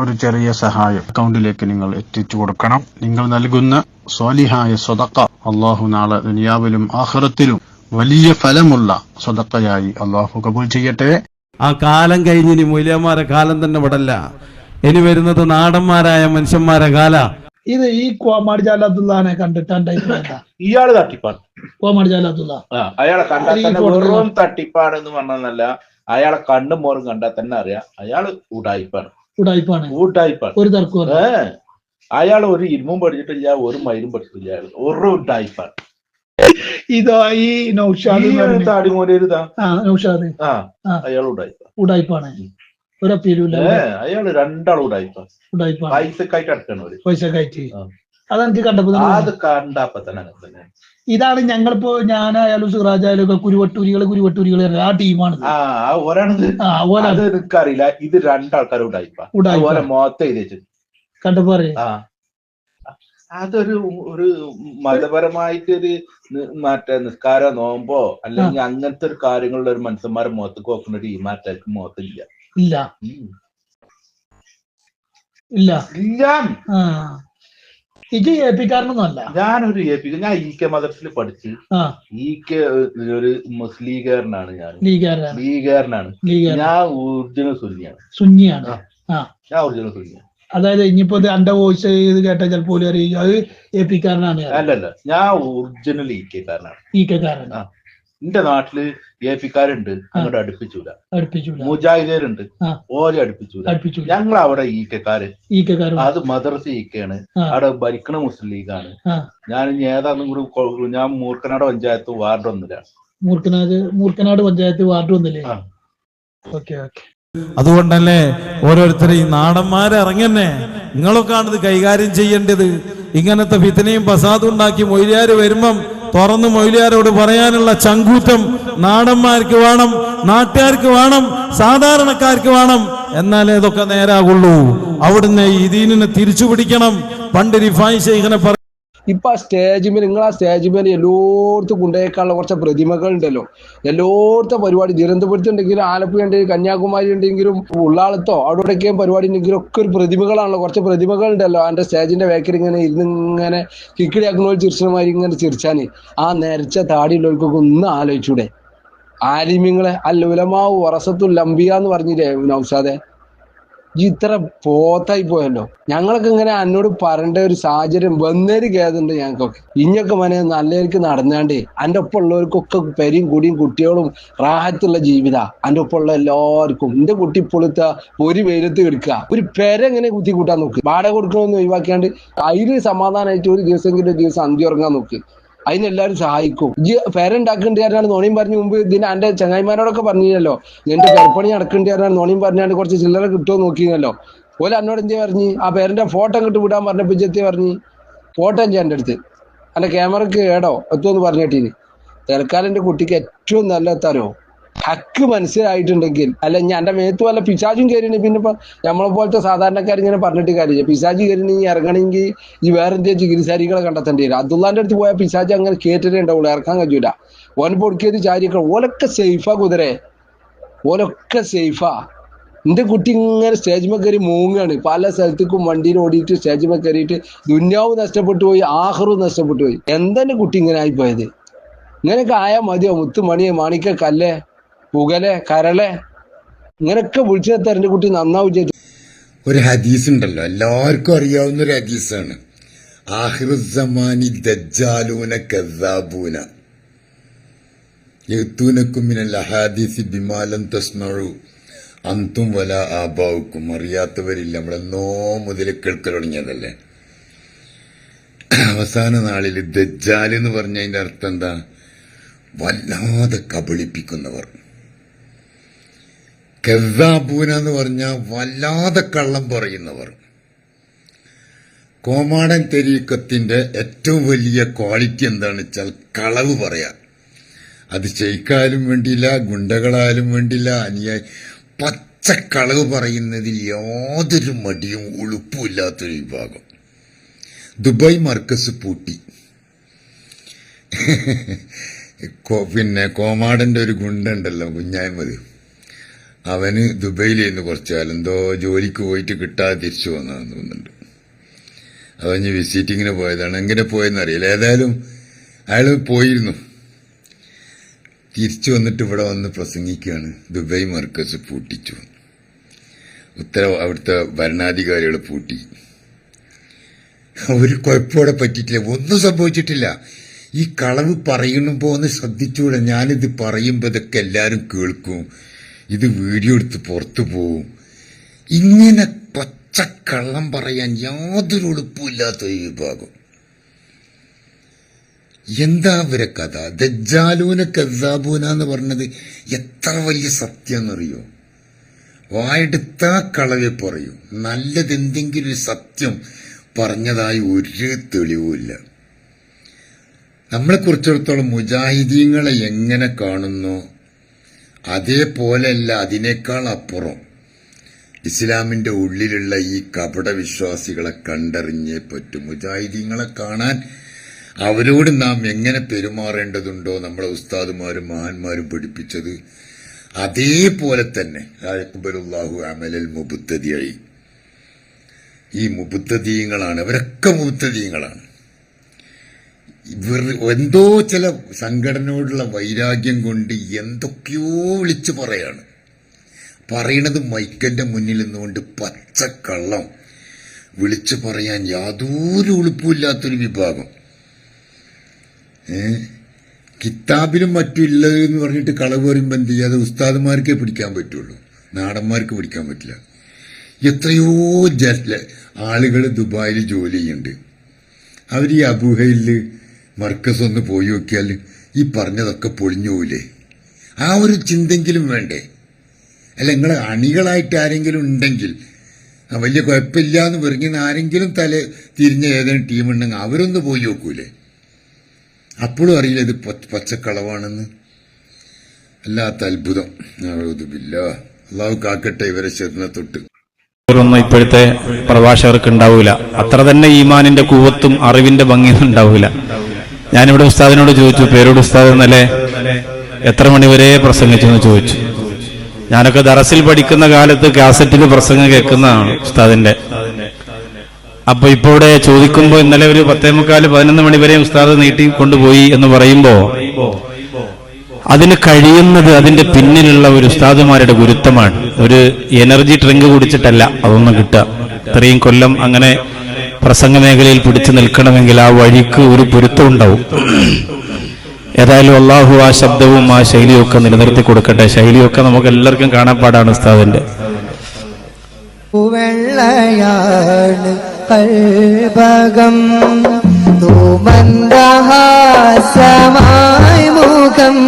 ഒരു ചെറിയ സഹായം അക്കൗണ്ടിലേക്ക് നിങ്ങൾ എത്തിച്ചു കൊടുക്കണം. നിങ്ങൾ നൽകുന്ന സ്വാലിഹായ സ്വതക്ക അള്ളാഹു നാളെ ദുനിയാവിലും ആഹ്റത്തിലും വലിയ ഫലമുള്ള സ്വതക്കയായി അള്ളാഹു കബൂൽ ചെയ്യട്ടെ. ആ കാലം കഴിഞ്ഞ് ഇനി മൂല്യന്മാരെ കാലം തന്നെ വിടല്ല. ഇനി വരുന്നത് നാടന്മാരായ മനുഷ്യന്മാരെ കാല. ഇത് ഈ കോമാടി ജാലത്തുള്ളാനെ കണ്ടിട്ട് എന്റെ ഇയാൾ തട്ടിപ്പാണ്. കോമാടി ജാലാത്തുള്ള? അയാളെ കണ്ടാൽ തന്നെ വെറും തട്ടിപ്പാണ് എന്ന് പറഞ്ഞല്ല അയാളെ കണ്ണും മോറും കണ്ടാൽ തന്നെ അറിയാം. അയാൾ ഊടായിപ്പാണ് ഉടായിപ്പാണ് ഊട്ടായിപ്പാണ് ഒരു തർക്കവും ഏ അയാൾ ഒരു ഇരുമ്പും പഠിച്ചിട്ടില്ല ഒരു മയിലും പഠിച്ചിട്ടില്ല അയാൾ ഒരു ഊട്ടായിപ്പാണ് ഇതോ ഈ നൗഷാദ് എന്ന് പറഞ്ഞ- താടി മോരരുതാ ആ നൗഷാദ് ആ ആ. അയാൾ ഊടായിപ്പാണ് ഉടായിപ്പാണ് ഒരപ്പീലുമില്ല ഏ അയാൾ രണ്ടാൾ ഊടായിപ്പാണ് ഉടായിപ്പാണ് പൈസക്കായിട്ട് അടക്കണം അവർ. പൈസ കയറ്റി ആ. അതെനിക്ക് കണ്ടപ്പോ തന്നെ അത് കണ്ടപ്പോ തന്നെ അങ്ങനെ തന്നെ ഇതാണ് ഞങ്ങളിപ്പോ ഞാനായാലും സിറാജായാലും ഒക്കെ കുരുവട്ടൂരികൾ കുരുവട്ടൂരികൾ ആ ടീമാണ്. അത് എനിക്കറിയില്ല. ഇത് രണ്ടാൾക്കാരും മോത്ത എഴുതി ആ. അതൊരു ഒരു മതപരമായിട്ടൊരു ഒരു മറ്റേ നിസ്കാര നോമ്പോ അല്ലെങ്കിൽ അങ്ങനത്തെ ഒരു കാര്യങ്ങളുള്ള ഒരു മനുഷ്യന്മാരെ മുഖത്ത് നോക്കുന്ന ഒരു ഈമാറ്റാർക്ക് മുഖത്തില്ല ഇല്ല. ഇല്ല. ഇല്ല. ആ. ഇത് ഏൽപ്പിക്കാരനൊന്നും അല്ല ഞാനൊരു എ പി ഞാൻ ഇ കെ മദർസിൽ പഠിച്ച് ഇ കെ ഒരു മുസ്ലീകാരനാണ് ഞാൻ ലീഗാരനാണ്. ഞാൻ ഊർജന സുന്നിയാണ്. സുന്നിയാണ്. ഞാൻ ഊർജന സുന്നിയാണ്. അതായത് ഇനിയിപ്പോ ഇത് എന്റെ വോയിസ് ഇത് കേട്ടാൽ ചിലപ്പോൾ അറിയിക്കും അത് ഏൽപ്പിക്കാരനാണ് അല്ലല്ല. ഞാൻ ഒറിജിനൽ ഇ കെക്കാരനാണ് ഈ കെ ആ. എന്റെ നാട്ടിൽ എ പിക്കാരുണ്ട് അങ്ങോട്ട് അടുപ്പിച്ചൂല. മുജാഹിദേരുണ്ട് ഓരെ അടുപ്പിച്ചൂല. ഞങ്ങൾ അവിടെ ഈ കെക്കാര് ഈ കെക്കാരൻ അത് മദർസ ഈക്കയാണ്. അവിടെ ഭരിക്കണ മുസ്ലിം ലീഗാണ്. ഞാൻ ഇനി ഏതാന്നും കൂടി ഞാൻ മൂർക്കനാട് പഞ്ചായത്ത് വാർഡ് ഒന്നിലാണ്. Moorkkanad Moorkkanad panchayat ward ഒന്നിലേ. Okay okay. അതുകൊണ്ടല്ലേ ഓരോരുത്തരും ഈ നാടന്മാരെ ഇറങ്ങന്നെ. നിങ്ങളൊക്കെയാണ് ഇത് കൈകാര്യം ചെയ്യേണ്ടത്. ഇങ്ങനത്തെ ഫിത്തനയും പസാദും ഉണ്ടാക്കി മൊയ്ലിയാര് വരുമ്പം തുറന്ന് മൊയ്ലിയാരോട് പറയാനുള്ള ചങ്കൂറ്റം നാടന്മാർക്ക് വേണം നാട്ടുകാർക്ക് വേണം സാധാരണക്കാർക്ക് വേണം. എന്നാലേ ഇതൊക്കെ നേരാകുള്ളൂ? അവിടുന്ന് ഈ ദീനിനെ തിരിച്ചു പിടിക്കണം പണ്ട് റിഫായി ശൈഖനെ ഇപ്പൊ ആ സ്റ്റേജ് മേൽ നിങ്ങൾ ആ സ്റ്റേജ് മേൽ എല്ലായിടത്തും കൊണ്ടുപോയേക്കാനുള്ള കുറച്ച് പ്രതിമകൾ ഉണ്ടല്ലോ. എല്ലായിടത്തും പരിപാടി തിരുവനന്തപുരത്ത് ഉണ്ടെങ്കിലും ആലപ്പുഴ ഉണ്ടെങ്കിലും കന്യാകുമാരി ഉണ്ടെങ്കിലും ഉള്ളാളത്തോ അവിടെയൊക്കെയും പരിപാടി ഉണ്ടെങ്കിലും ഒക്കെ ഒരു പ്രതിമകളാണല്ലോ. കുറച്ച് പ്രതിമകൾ ഉണ്ടല്ലോ. അവന്റെ സ്റ്റേജിന്റെ വേക്കർ ഇങ്ങനെ ഇരുന്ന് ഇങ്ങനെ കിക്കിടിയാക്കുന്നവർ ചിരിച്ചമാതിരി ഇങ്ങനെ ചിരിച്ചാന് ആ നരച്ച താടിയുള്ളവർക്കൊക്കെ ഒന്ന് ആലോചിച്ചൂടെ. ആലിമ്യങ്ങളെ അല്ലുലമാവ് വറസത്തുൽ ലംബിയ എന്ന് പറഞ്ഞില്ലേ നൗസാദെ ഇത്ര പോത്തായി പോയല്ലോ. ഞങ്ങളൊക്കെ ഇങ്ങനെ എന്നോട് പറയേണ്ട ഒരു സാഹചര്യം വന്നേര് ഖേദുണ്ട് ഞങ്ങൾക്കൊക്കെ. ഇഞ്ഞൊക്കെ മനെ നല്ലവർക്ക് നടന്നാണ്ട്. എന്റെ ഒപ്പം ഉള്ളവർക്കൊക്കെ പെരിയും കുടിയും കുട്ടികളും റാഹത്തുള്ള ജീവിത. എന്റെ ഒപ്പം ഉള്ള എല്ലാവർക്കും. എന്റെ കുട്ടി പൊളുത്ത ഒരു വെയിലത്ത് കിടക്കുക ഒരു പെര എങ്ങനെ കുത്തി കൂട്ടാൻ നോക്ക്. വാടക കൊടുക്കണമെന്ന് ഒഴിവാക്കിയാണ്ട് അതിന് സമാധാനമായിട്ട് ഒരു ദിവസം ഒരു ദിവസം അന്തി ഉറങ്ങാൻ നോക്ക്. അതിനെല്ലാവരും സഹായിക്കും. ഇജ്ജ് പേരുണ്ടാക്കേണ്ടി ആരാണ് നോണിയും പറഞ്ഞു മുമ്പ് ഇതിന് എന്റെ ചങ്ങായിമാരോടൊക്കെ പറഞ്ഞില്ലല്ലോ എന്റെ പെരപ്പണി നടക്കേണ്ടി ആരാണ് നോണിയും പറഞ്ഞാണ്ട് കുറച്ച് ചില്ലറ കിട്ടുമോ നോക്കിയല്ലോ ഓല എന്നോട് എന്തേ പറഞ്ഞു? ആ പേരന്റെ ഫോട്ടോ അങ്ങോട്ട് വിടാൻ പറഞ്ഞപ്പോ ഇജ്ജ് പറഞ്ഞു? ഫോട്ടോ എന്റെ എന്റെ അടുത്ത്. അല്ല ക്യാമറക്ക് ഏടോ എത്തുമെന്ന് പറഞ്ഞിട്ടീന് തൽക്കാലം എന്റെ കുട്ടിക്ക് ഏറ്റവും നല്ല എത്താരോ ഹക്ക് മനസ്സിലായിട്ടുണ്ടെങ്കിൽ അല്ല ഞാൻ എന്റെ മേത്ത് വല്ല പിശാചും കയറിന് പിന്നെ ഇപ്പൊ നമ്മളെ പോലത്തെ സാധാരണക്കാർ ഇങ്ങനെ പറഞ്ഞിട്ട് കാര്യമില്ല. പിശാജ് കയറി ഇറങ്ങണമെങ്കിൽ ഈ വേറെ എന്തെങ്കിലും ചികിത്സാരികളെ കണ്ടെത്തേണ്ടി വരും. അബ്ദുള്ളാന്റെ അടുത്ത് പോയാൽ പിശാജ് അങ്ങനെ കേട്ടിട്ടേ ഉണ്ടാവുള്ളൂ ഇറക്കാൻ കഴിയൂല. ഓൻ പൊടുക്കിയത് ചാരിക്കൾ ഓലൊക്കെ സേഫാ കുതിരെ. ഓലൊക്കെ സേഫാ എന്റെ കുട്ടി ഇങ്ങനെ സ്റ്റേജ് കയറി മൂങ്ങാണ്. പല സ്ഥലത്തേക്കും വണ്ടിയിൽ ഓടിയിട്ട് സ്റ്റേജ് കയറിയിട്ട് ദുന്യാവ് നഷ്ടപ്പെട്ടു പോയി ആഹ്റും നഷ്ടപ്പെട്ടു പോയി. എന്താ കുട്ടി ഇങ്ങനെ ആയിപ്പോയത്? ഇങ്ങനെയൊക്കെ ആയാൽ മതിയോ? മുത്തുമണിയെ മാണിക്ക കല്ലേ? പുകലെ കരളെ ഇങ്ങനൊക്കെ വിളിച്ചു തരന്റെ കുട്ടി നന്നാവും ചെയ്തു ഒരു ഹദീസ് ഉണ്ടല്ലോ എല്ലാവർക്കും അറിയാവുന്ന ഒരു ഹദീസാണ് ആഹിറുസമാനി മിനൽ അന്തും വല ആബാവുക്കും അറിയാത്തവരില്ല നമ്മളെന്നോ മുതൽ കേൾക്കൽ തുടങ്ങിയതല്ലേ? അവസാന നാളിൽ ദജ്ജാൽ എന്ന് പറഞ്ഞതിന്റെ അർത്ഥം എന്താ? വല്ലാതെ കബളിപ്പിക്കുന്നവർ. കെസാബൂന എന്ന് പറഞ്ഞാൽ വല്ലാതെ കള്ളം പറയുന്നവർ. കോമാടൻ തെരീക്കത്തിന്റെ ഏറ്റവും വലിയ ക്വാളിറ്റി എന്താണെന്ന് വെച്ചാൽ കളവ് പറയാം. അത് ചെയ്ക്കാലും വേണ്ടിയില്ല ഗുണ്ടകളായാലും വേണ്ടിയില്ല പച്ച പച്ചക്കളവ് പറയുന്നതിൽ യാതൊരു മടിയും ഉളുപ്പുമില്ലാത്തൊരു വിഭാഗം. ദുബായ് മർക്കസ് പൂട്ടി. പിന്നെ കോമാടന്റെ ഒരു ഗുണ്ടുണ്ടല്ലോ കുഞ്ഞായ്മത്. അവന് ദുബൈയിലായിരുന്നു കുറച്ചു കാലം എന്തോ ജോലിക്ക് പോയിട്ട് കിട്ടാതെ തിരിച്ചു വന്നതെന്ന് തോന്നുന്നുണ്ട്. അവന് വിസിറ്റിങ്ങിന് പോയതാണ്. എങ്ങനെ പോയെന്ന് അറിയില്ല. ഏതായാലും അയാൾ പോയിരുന്നു. തിരിച്ചു വന്നിട്ട് ഇവിടെ വന്ന് പ്രസംഗിക്കുകയാണ്. ദുബൈ മർക്കസ് പൂട്ടിച്ചു. ഉത്തര അവിടുത്തെ ഭരണാധികാരികൾ പൂട്ടി. ഒരു കുഴപ്പമോടെ പറ്റിയിട്ടില്ല. ഒന്നും സംഭവിച്ചിട്ടില്ല. ഈ കളവ് പറയുമ്പോൾ ഒന്ന് ശ്രദ്ധിച്ചുകൂടെ ഞാനിത് പറയുമ്പോൾ ഇതൊക്കെ എല്ലാവരും കേൾക്കും. ഇത് വീഡിയോ എടുത്ത് പുറത്തു പോവും. ഇങ്ങനെ പച്ചക്കള്ളം പറയാൻ യാതൊരു എളുപ്പമില്ലാത്ത ഈ വിഭാഗം. എന്താ അവരെ കഥ? ദജ്ജാലൂന കസാബൂന എന്ന് പറഞ്ഞത് എത്ര വലിയ സത്യം എന്നറിയോ വായെടുത്താ കളവെ പറയൂ. നല്ലതെന്തെങ്കിലും ഒരു സത്യം പറഞ്ഞതായി ഒരു തെളിവുമില്ല. നമ്മളെ കുറിച്ചിടത്തോളം മുജാഹിദീങ്ങളെ എങ്ങനെ കാണുന്നു? അതേപോലെയല്ല അതിനേക്കാൾ അപ്പുറം. ഇസ്ലാമിന്റെ ഉള്ളിലുള്ള ഈ കപട വിശ്വാസികളെ കണ്ടറിഞ്ഞേ പറ്റും. മുജാഹിദീങ്ങളെ കാണാൻ അവരോട് നാം എങ്ങനെ പെരുമാറേണ്ടതുണ്ടോ നമ്മളെ ഉസ്താദുമാരും മഹാന്മാരും പഠിപ്പിച്ചത് അതേപോലെ തന്നെ. അക്ബരുല്ലാഹു അമലൽ മുബുത്തതിയായി ഈ മുബുദ്ധതീയങ്ങളാണ് അവരൊക്കെ മുബുത്തതീയങ്ങളാണ് ഇവർ എന്തോ ചില സംഘടനയോടുള്ള വൈരാഗ്യം കൊണ്ട് എന്തൊക്കെയോ വിളിച്ചു പറയാണ്. പറയണത് മൈക്കന്റെ മുന്നിൽ നിന്നുകൊണ്ട് പച്ചക്കള്ളം. വിളിച്ചു പറയാൻ യാതൊരു ഉളുപ്പുമില്ലാത്തൊരു വിഭാഗം. കിതാബിലും മറ്റും ഇല്ലത് എന്ന് പറഞ്ഞിട്ട് കളവ് പറയുമ്പോൾ എന്ത് ചെയ്യാതെ ഉസ്താദന്മാർക്കേ പിടിക്കാൻ പറ്റുള്ളൂ. നാടന്മാർക്ക് പിടിക്കാൻ പറ്റില്ല. എത്രയോ ജ ആളുകൾ ദുബായിൽ ജോലി ചെയ്യുന്നുണ്ട്. അവർ ഈ അബുഹയിൽ മർക്കസ് ഒന്ന് പോയി നോക്കിയാൽ ഈ പറഞ്ഞതൊക്കെ പൊളിഞ്ഞു പോയില്ലേ ആ ഒരു ചിന്തെങ്കിലും വേണ്ടേ. അല്ല നിങ്ങൾ അണികളായിട്ട് ആരെങ്കിലും ഉണ്ടെങ്കിൽ വലിയ കുഴപ്പമില്ല എന്ന് പറയുന്ന ആരെങ്കിലും തല തിരിഞ്ഞ ഏതെങ്കിലും ടീം ഉണ്ടെങ്കിൽ അവരൊന്ന് പോയി നോക്കൂലേ. അപ്പോഴും അറിയില്ല ഇത് പച്ച- പച്ചക്കളവാണെന്ന്. അല്ലാത്ത അത്ഭുതം. അള്ളാഹു കാക്കട്ടെ ഇവരെ ചെറുന്ന തൊട്ട്. ഒന്നും ഇപ്പോഴത്തെ പ്രഭാഷകർക്ക് ഉണ്ടാവില്ല അത്ര തന്നെ ഈമാനിന്റെ കൂവത്തും അറിവിന്റെ ഭംഗിയും ഉണ്ടാവില്ല ഞാനിവിടെ ഉസ്താദിനോട് ചോദിച്ചു പേരോട് ഉസ്താദ് എന്നല്ലേ എത്ര മണിവരെ പ്രസംഗിച്ചു എന്ന് ചോദിച്ചു. ഞാനൊക്കെ ദറസിൽ പഠിക്കുന്ന കാലത്ത് കാസറ്റിൽ പ്രസംഗം കേൾക്കുന്നതാണ് ഉസ്താദിന്റെ. അപ്പൊ ഇപ്പൊ ഇവിടെ ചോദിക്കുമ്പോ ഇന്നലെ ഒരു പത്തേ മുക്കാൽ പതിനൊന്ന് മണി വരെ ഉസ്താദ് നീട്ടി കൊണ്ടുപോയി എന്ന് പറയുമ്പോ അതിന് കഴിയുന്നത് അതിന്റെ പിന്നിലുള്ള ഒരു ഉസ്താദുമാരുടെ ഗുരുത്വമാണ്. ഒരു എനർജി ഡ്രിങ്ക് കുടിച്ചിട്ടല്ല അതൊന്നും കിട്ടുക. ഇത്രയും കൊല്ലം അങ്ങനെ പ്രസംഗ മേഖലയിൽ പിടിച്ചു നിൽക്കണമെങ്കിൽ ആ വഴിക്ക് ഒരു പൊരുത്തം ഉണ്ടാവും. ഏതായാലും അള്ളാഹു ആ ശബ്ദവും ആ ശൈലിയൊക്കെ നിലനിർത്തി കൊടുക്കട്ടെ. ശൈലിയൊക്കെ നമുക്ക് എല്ലാവർക്കും കാണാപ്പാടാണ് ഉസ്താദിന്റെ. വെള്ളയാണ് കൽഭകം മുഖം.